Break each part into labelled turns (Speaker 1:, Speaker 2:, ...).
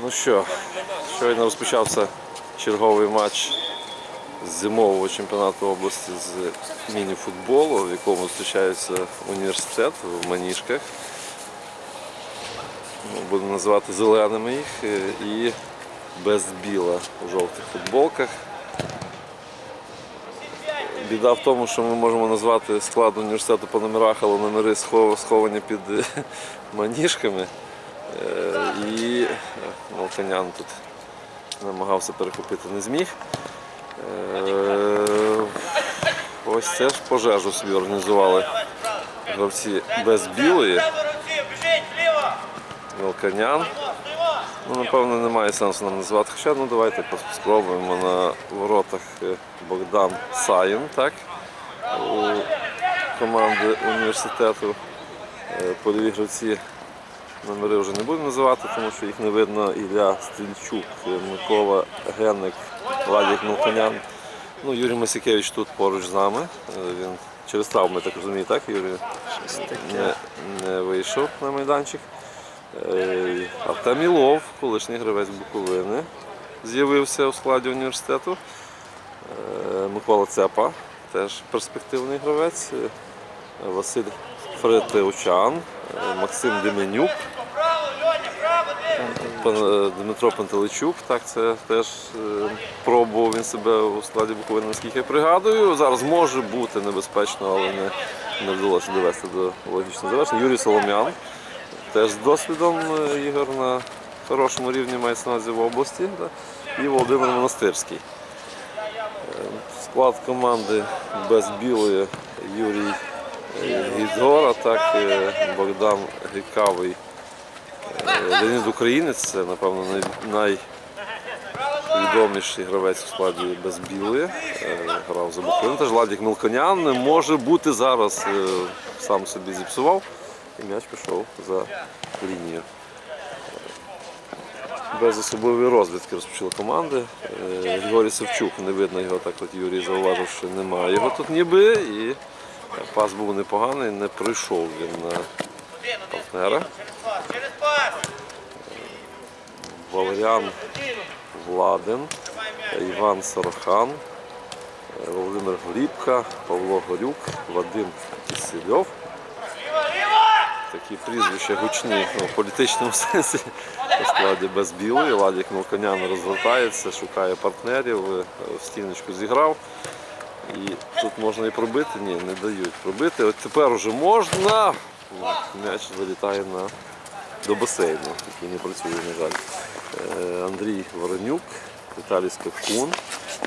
Speaker 1: Ну що, щойно розпочався черговий матч зимового чемпіонату області з міні-футболу, в якому зустрічається університет в Маніжках. Ну, Будемо називати зеленими їх е, і без біла у жовтих футболках. Біда в тому, що ми можемо назвати склад університету по номерах, але номери схов- сховані під е, маніжками. Е, І е, тут намагався перехопити, не зміг. Е, Ось це ж пожежу собі організували гравці без білої. Мелканян. Ну, напевно, немає сенсу нам називати. Хоча ну давайте спробуємо на воротах е, Богдан Саїн, так? У команди університету. Польові гравці номери вже не будемо називати, тому що їх не видно. Ілля Стрільчук, Микола Генник, Владик Мелканян. Ну, Юрій Масікевич тут поруч з нами. Е, Він через травму, я так розумію, так, Юрій? Не, не вийшов на майданчик. Е, Артем Ілов, колишній гравець Буковини, з'явився у складі університету. Е, Микола Цепа, теж перспективний гравець. Василь Фретеучан, е, Максим Деменюк, е, Дмитро Пантеличук. Так, це теж е, пробував він себе у складі Буковини, наскільки я пригадую. Зараз може бути небезпечно, але не, не вдалося довести до логічного завершення. Юрій Солом'ян. Теж з досвідом е, ігор на хорошому рівні мається на в області. І Володимир Монастирський. Склад команди без білої Юрій Гідгора, так, е, Богдан Гікавий, е, Леонід Українець, це, напевно, най- найвідоміший гравець у складі без білої. Е, Грав за Буковину. Теж Ладік Мелконян може бути зараз е, сам собі зіпсував. І м'яч пішов за лінію. Без особливої розвідки розпочали команди. Е, Григорій Савчук, не видно його, так от Юрій зауважив, що немає його тут ніби. І пас був непоганий, не прийшов він на партнера. Валеріан Владин, Іван Сорохан, е, Володимир Глібка, Павло Горюк, Вадим Кисельов. Такі прізвища гучні ну, в політичному сенсі у складі без білої. Ладік Мелконян розвертається, шукає партнерів, е, в стіночку зіграв. І тут можна і пробити, ні, не дають пробити. От тепер уже можна. М'яч залітає на, до басейну, який не працює, на жаль. Е, Андрій Воронюк, Віталій Скакун,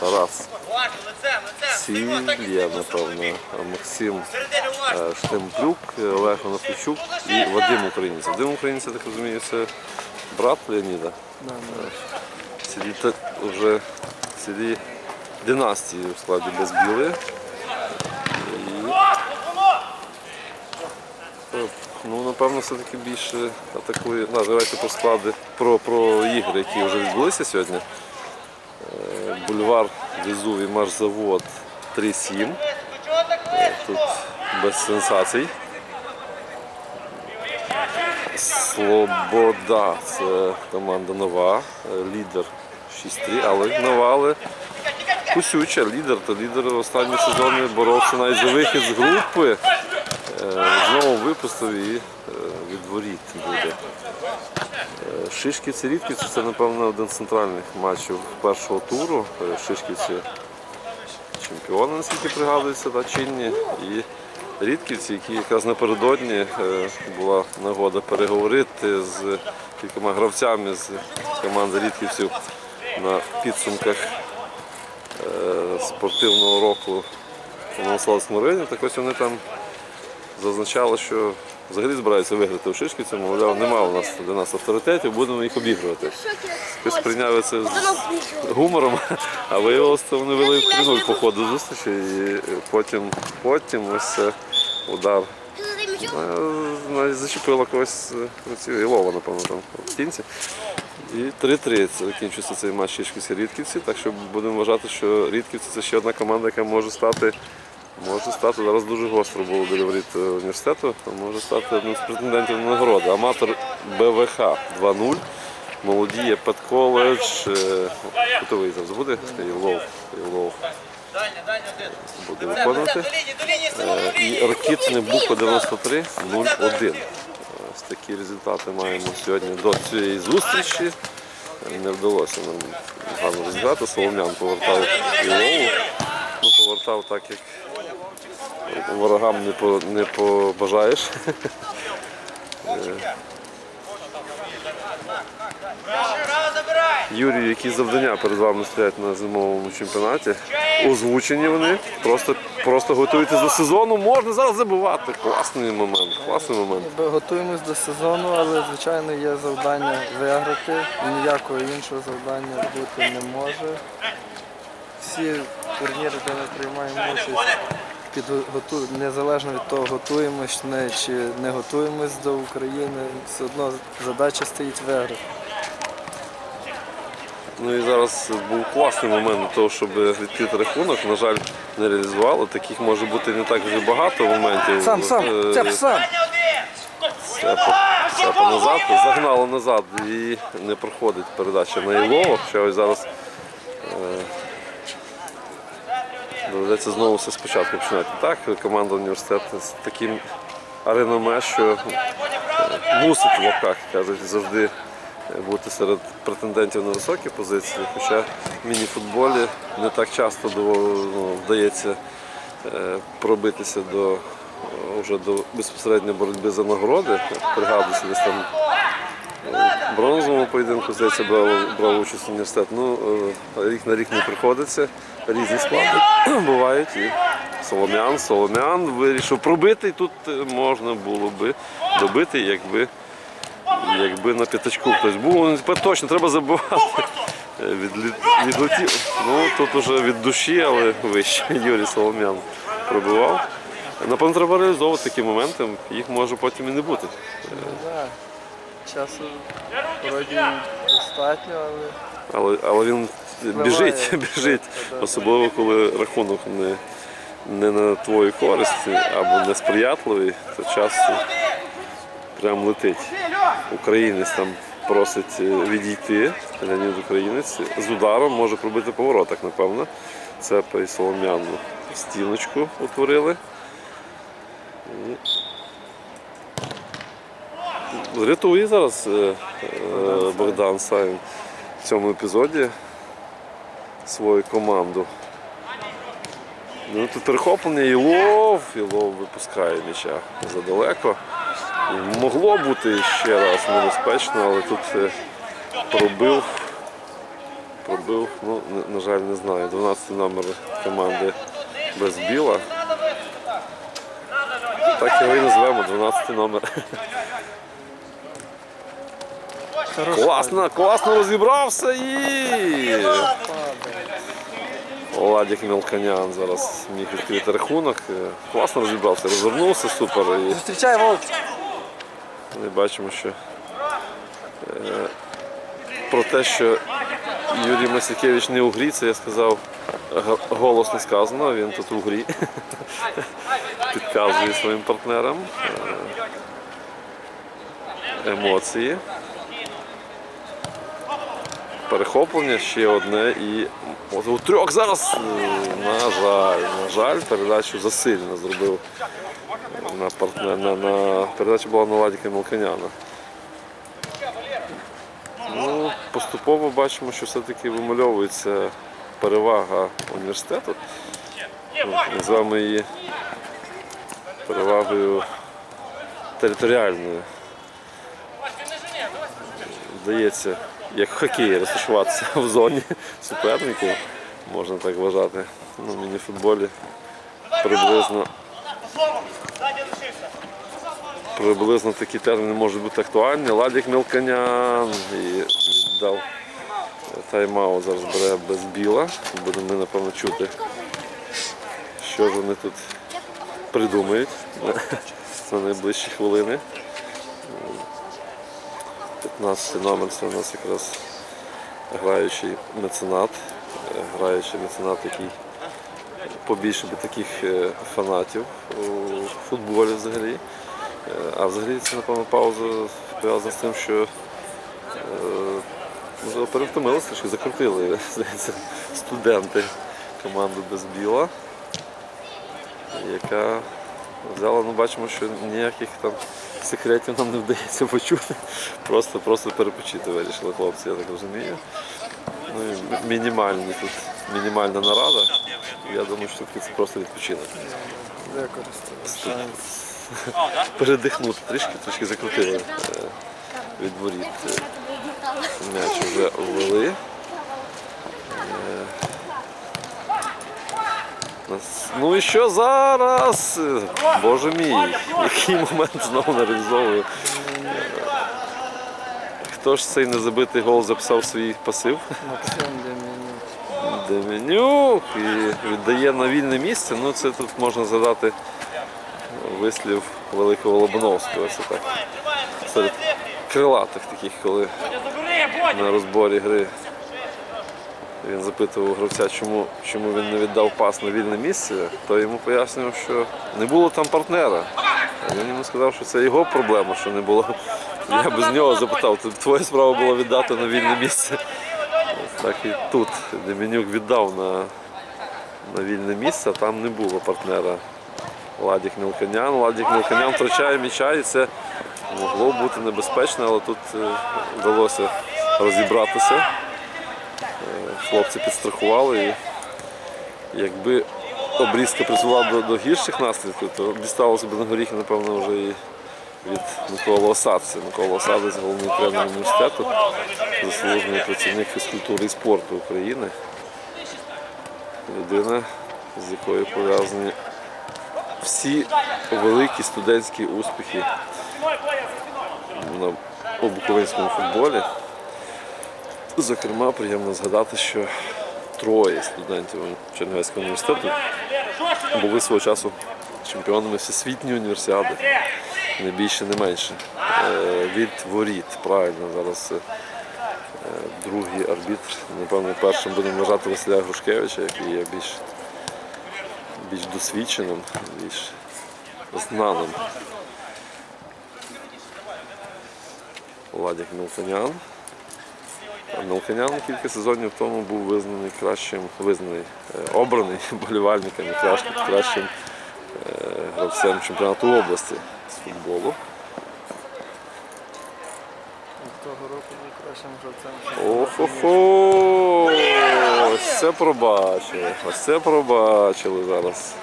Speaker 1: Тарас
Speaker 2: ліво,
Speaker 1: напевно, Максим. Е, Штемплюк, Олег Онофійчук і Вадим Українець. Вадим Українець, я так розумію, це брат Леоніда. Е, та- вже цілі династії у складі без біли. І, е, ну, напевно, все-таки більше атакує. Да, давайте про склади, про, про ігри, які вже відбулися сьогодні. Е, Бульвар Везувій Марзавод 3-7.
Speaker 2: Чого так близько?
Speaker 1: Тут без сенсацій. Слобода це команда нова, е, лідер 6-3, але нова, але кусюча лідер. То лідер останні сезони боровся навіть за вихід з групи. Е, Знову випустив і е, від воріт буде. Е, Шишківці Рідківці це, напевно, один з центральних матчів першого туру. Шишківці чемпіони, наскільки пригадується, та, чинні. І рідківці, які якраз напередодні була нагода переговорити з кількома гравцями з команди рідківців на підсумках спортивного року у Новославському районі. Так ось вони там зазначали, що взагалі збираються виграти у Шишківці, мовляв, немає у нас для нас авторитетів, будемо їх обігрувати. Хтось прийняв це з гумором, а виявилося, що вони вели 3-0 по ходу зустрічі, і е, потім, потім ось це удар е, навіть зачепило когось з Ілова, напевно, там в стінці. І 3-3 закінчується цей матч Шишківці Рідківці. Так що будемо вважати, що Рідківці це ще одна команда, яка може стати, може стати зараз дуже гостро було біля воріт е, університету, може стати одним з претендентів на нагороду. Аматор БВХ 2-0. молоді є Петколедж, кутовий зараз буде, Євлов, Євлов буде виконувати. Е. І ракітне Буко 93 0-1. Ось такі результати маємо сьогодні до цієї зустрічі. Не вдалося нам гарно розіграти. Солом'ян повертав Ілову. Ну, повертав так, як ворогам не побажаєш. Юрій, які завдання перед вами стоять на зимовому чемпіонаті? Озвучені вони. Просто, просто готуєтесь до сезону. Можна зараз забувати. Класний момент. Класний момент.
Speaker 3: Готуємось до сезону, але звичайно є завдання виграти. Ніякого іншого завдання бути не може. Всі турніри, де ми приймаємо участь, підготу... незалежно від того, готуємось ми чи не готуємось до України, все одно задача стоїть виграти.
Speaker 1: Ну і зараз був класний момент для того, щоб відкрити рахунок. На жаль, не реалізували. Таких може бути не так вже багато моментів.
Speaker 3: Сам, сам,
Speaker 1: Е,
Speaker 3: цеп, сам.
Speaker 1: Цепа, назад, загнали назад і не проходить передача на Ілово. Ще ось зараз е, доведеться знову все спочатку починати. Так, команда університету з таким реноме, що е, мусить в лапках, кажуть, завжди бути серед претендентів на високі позиції. Хоча в міні-футболі не так часто ну, вдається е, пробитися до е, вже до безпосередньо боротьби за нагороди. Пригадується десь там е, бронзовому поєдинку, здається, брав, участь університет. Ну, е, рік на рік не приходиться, різні склади бувають. І Солом'ян, Солом'ян вирішив пробити, і тут е, можна було би добити, якби, якби на п'ятачку хтось був. Точно треба забивати. Е, Відлетів. Ну, тут уже від душі, але вище Юрій Солом'ян пробивав. Напевно, треба реалізовувати такі моменти, їх може потім і не бути.
Speaker 3: Ну. Часу вроді достатньо, але
Speaker 1: Але, але він біжить, біжить. Особливо, коли рахунок не, не на твою користь або несприятливий, то час прям летить. Українець там просить е, відійти, Леонід Українець з ударом може пробити по воротах, напевно. Це і Солом'яну стіночку утворили. Рятує зараз е, е, Богдан Савін в цьому епізоді свою команду. Ну, тут перехоплення Ілов, Ілов випускає м'яча задалеко. Могло бути ще раз небезпечно, але тут е, пробив. Пробив, ну, на, жаль, не знаю. 12 номер команди без біла. Так його і назвемо, 12 номер. Класно, класно розібрався і. Владик Мелконян зараз міг відкрити рахунок. Е, Класно розібрався, розвернувся, супер. І
Speaker 3: зустрічай Волк!
Speaker 1: Ми бачимо, що е, про те, що Юрій Масякевич не у грі, це я сказав голосно сказано, він тут у грі. Підказує своїм партнерам е, емоції. Перехоплення ще одне і от у трьох зараз, е, на жаль, на жаль, передачу засильно зробив на партнер, на, на передача була на Ладіка Мелканяна. Ну, поступово бачимо, що все-таки вимальовується перевага університету. Ну, Називаємо її перевагою територіальною. Вдається, як в хокеї, розташуватися в зоні суперників, можна так вважати. Ну, в міні-футболі приблизно Приблизно такі терміни можуть бути актуальні. Ладік Мелканян і віддав тайм-аут, зараз бере без біла. Будемо ми, напевно, чути, що ж вони тут придумають на найближчі хвилини. 15 номер це у нас якраз граючий меценат. Е, Граючий меценат, який побільше би таких е, фанатів у футболі взагалі. Е, А взагалі це, напевно, пауза пов'язана з тим, що Можливо, перевтомилися, що закрутили, здається, студенти команду без біла, яка взяла, ну бачимо, що ніяких там секретів нам не вдається почути. Просто, просто перепочити вирішили хлопці, я так розумію. Ну і мінімальні тут, мінімальна нарада. Я думаю, що це просто відпочинок. Передихнути трішки, трішки закрутили е, від воріт. Е, М'яч вже ввели. Ну і що зараз? Боже мій, який момент знову реалізовує. Хто ж цей незабитий гол записав свій пасив?
Speaker 3: Максим Демінюк.
Speaker 1: Деменюк і віддає на вільне місце. Ну це тут можна згадати вислів великого Лобановського. Це так. Серед крилатих таких, коли на розборі гри він запитував гравця, чому, чому він не віддав пас на вільне місце, то йому пояснював, що не було там партнера. А він йому сказав, що це його проблема, що не було. Я без нього запитав, «Т- твоя справа була віддати на вільне місце. Так і тут Деменюк віддав на, на вільне місце, а там не було партнера. Ладік Мілканян. Ладік Мілканян втрачає м'яча і це могло бути небезпечно, але тут е, вдалося розібратися. Хлопці підстрахували і якби обрізка призвела до, до гірших наслідків, то дісталося б на горіхи, напевно, вже і від Миколи Осадця. Микола Осадець, головний тренер університету, заслужений працівник фізкультури і спорту України. Людина, з якою пов'язані всі великі студентські успіхи на буковинському футболі. Зокрема, приємно згадати, що троє студентів Чернівецького університету були свого часу чемпіонами всесвітньої універсіади. Не більше, не менше. Е, Від воріт, правильно, зараз е, другий арбітр. Напевно, першим будемо вважати Василя Грушкевича, який є більш, більш досвідченим, більш знаним. Владик Мілтанян. А кілька сезонів тому був визнаний кращим, визнаний, е, обраний болівальниками, кращим, кращим е, гравцем чемпіонату області з футболу.
Speaker 3: Того року був кращим гравцем.
Speaker 1: Охо-хо! Ось це пробачили. Ось це пробачили зараз.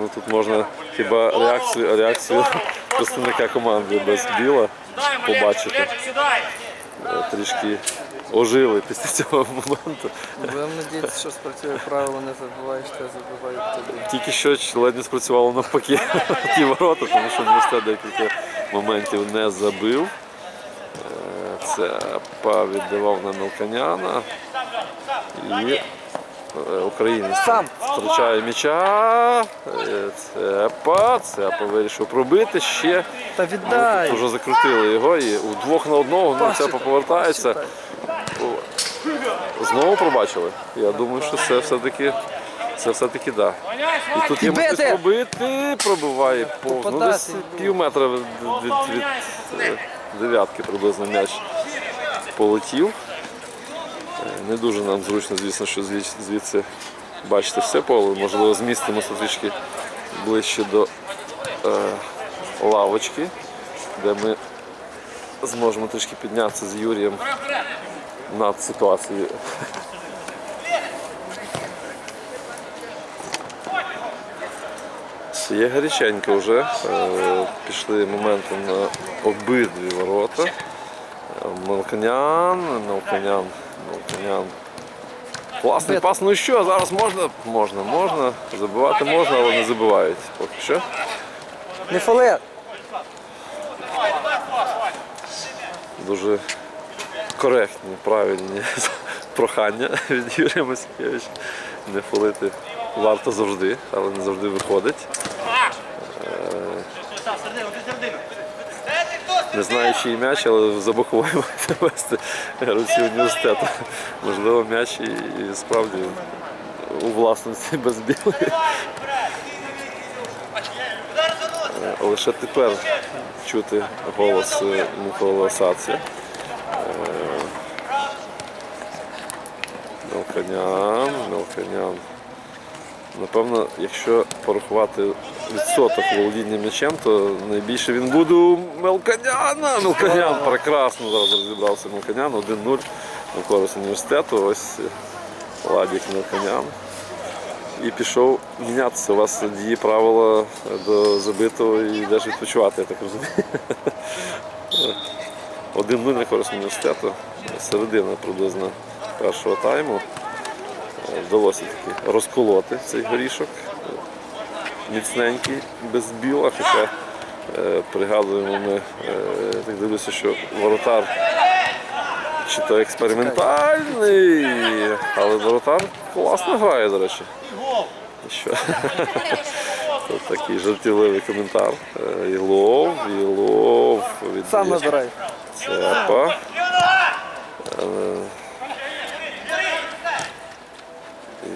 Speaker 1: Ну тут можна хіба реакцію, реакцію представника команди без біла побачити. Трішки ожили після цього моменту.
Speaker 3: Будемо надіятися, що спрацює правило, не забуваєш, те забувають тобі.
Speaker 1: Тільки що ледь не спрацювало навпаки ті ворота, тому що університет декілька моментів не забив. Е, Це Па віддавав на Мелканяна. І українець
Speaker 3: Сам.
Speaker 1: втрачає м'яча. Е, Цепа, Цепа вирішив пробити ще.
Speaker 3: Та
Speaker 1: Ну,
Speaker 3: віддай!
Speaker 1: тут вже закрутили його і удвох на одного ну, Цепа повертається. Знову пробачили. Я думаю, що це все-таки це все-таки да. І тут є можливість пробити, пробиває повз. Ну, десь пів метра від, від, від, е, дев'ятки приблизно м'яч полетів. Не дуже нам зручно, звісно, що звідси бачите все поле. Можливо, змістимося трішки ближче до е, лавочки, де ми зможемо трішки піднятися з Юрієм над ситуацією. Є гаряченько вже. Е, Пішли моменти на обидві ворота. Е, Мелканян, Мелканян. Класний пас. Ну що, зараз можна? Можна, можна. Забивати можна, але не забивають поки що.
Speaker 3: Не фоли!
Speaker 1: Дуже коректні, правильні прохання від Юрія Маскевича. Не фолити варто завжди, але не завжди виходить не знаю, чий м'яч, але за вести Росію університету. Можливо, м'яч і справді у власності без білої. Е, лише тепер чути голос е, Микола Саці. Е, Мелканян, Мелканян. Напевно, якщо порахувати відсоток володіння м'ячем, то найбільше він буде у Мелканяна. Мелканян прекрасно зараз розібрався Мелканян. 1-0 на користь університету. Ось Ладік Мелканян. І пішов мінятися. У вас діє правила до забитого і йдеш відпочивати, я так розумію. 1-0 на користь університету. Середина приблизно першого тайму. Вдалося таки розколоти цей горішок. Міцненький, без біла, хоча е, пригадуємо ми, е, так дивлюся, що воротар чи то експериментальний, але воротар класно грає, до речі. Що? Тут такий жартівливий коментар. Е, Ілов, Ілов від
Speaker 3: Сам набирай.
Speaker 1: Цепа. Е,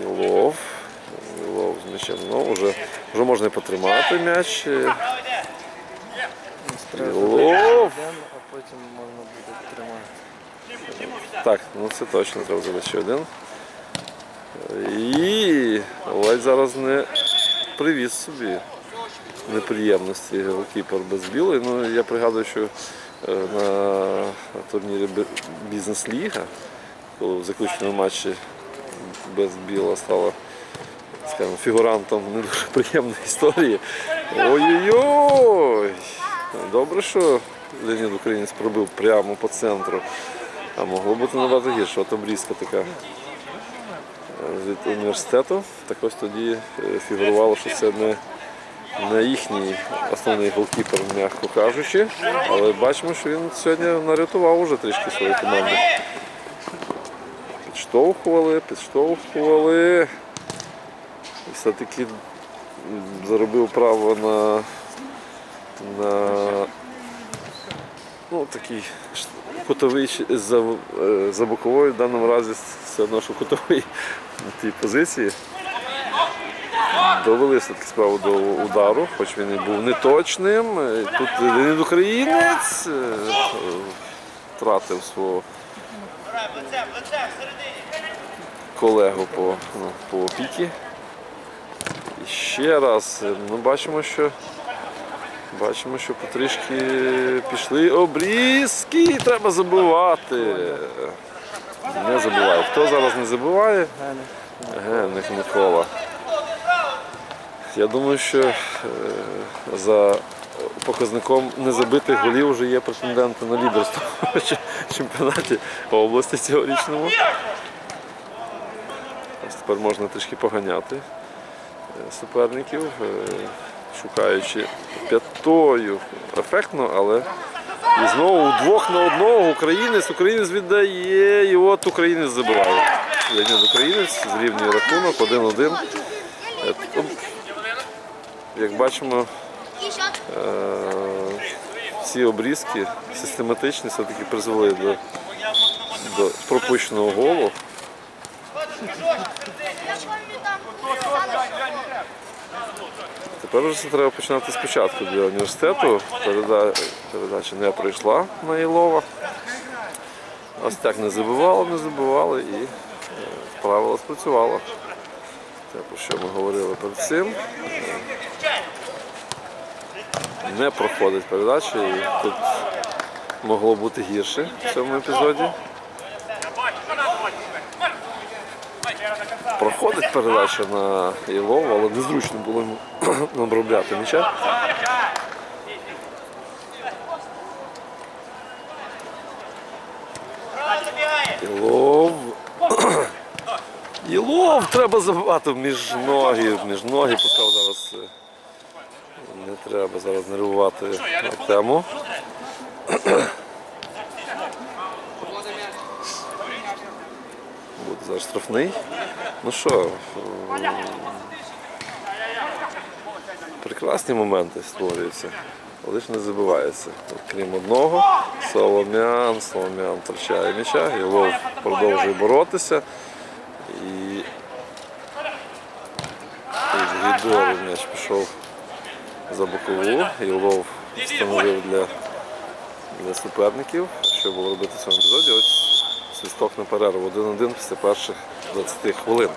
Speaker 1: Ілов. Ілов з м'ячем. Ну, вже, вже можна і потримати м'яч.
Speaker 3: Один, а потім можна буде тримати.
Speaker 1: Так, ну це точно треба зробити ще один. І ледь зараз не привіз собі неприємності голкіпер без білої. Ну, я пригадую, що е, на турнірі Бізнес-ліга, коли в заключному матчі без біла стала скажімо, фігурантом не дуже приємної історії. Ой-ой-ой! Добре, що Леонід Українець пробив прямо по центру. А могло бути набагато гірше. От обрізка така від університету. Так ось тоді е, фігурувало, що це не, не їхній основний голкіпер, м'яко кажучи. Але бачимо, що він сьогодні нарятував уже трішки свою команду. Підштовхували, підштовхували. І все-таки заробив право на, на ну, такий кутовий за, е, за боковою, в даному разі одно, що кутовий на тій позиції. Довели все-таки справу до удару, хоч він і був неточним. Тут Леонід Українець е, втратив свого колегу по, ну, по опіки. І ще раз, ну, бачимо, що бачимо, що потрішки пішли обрізки, треба забивати. Не забиває. Хто зараз не забиває?
Speaker 3: Гене.
Speaker 1: Генник Микола. Я думаю, що е, за показником незабитих голів вже є претенденти на лідерство в чемп- чемпіонаті області цьогорічному. Ось тепер можна трішки поганяти суперників, е, шукаючи п'ятою ефектно, але і знову двох на одного українець, українець віддає, і от українець забиває. Леонід Українець зрівнює рахунок 1-1. Е, Як бачимо, е, ці обрізки систематичні все-таки призвели до, до пропущеного голу. Тепер вже треба починати спочатку для університету. Передача не пройшла на Ілова. Ось так не забивали, не забивали і е, правило спрацювало. Те, про що ми говорили перед цим. Е, Не проходить передача і тут могло бути гірше в цьому епізоді. Проходить передача на Ілова, але незручно було йому обробляти м'яча. Ілов. Ілов треба забивати між ноги, між ноги пускав зараз. е, Не треба зараз нервувати тему. Зараз штрафний. Ну що, прекрасні моменти створюються, але ж не забивається. Крім одного, Солом'ян, Солом'ян втрачає м'яча, Ілов продовжує боротися. І від Гідори м'яч пішов за бокову. Ілов встановив для, для суперників, що було робити в цьому епізоді. Ось свисток на перерву 1-1 після перших 20 хвилин.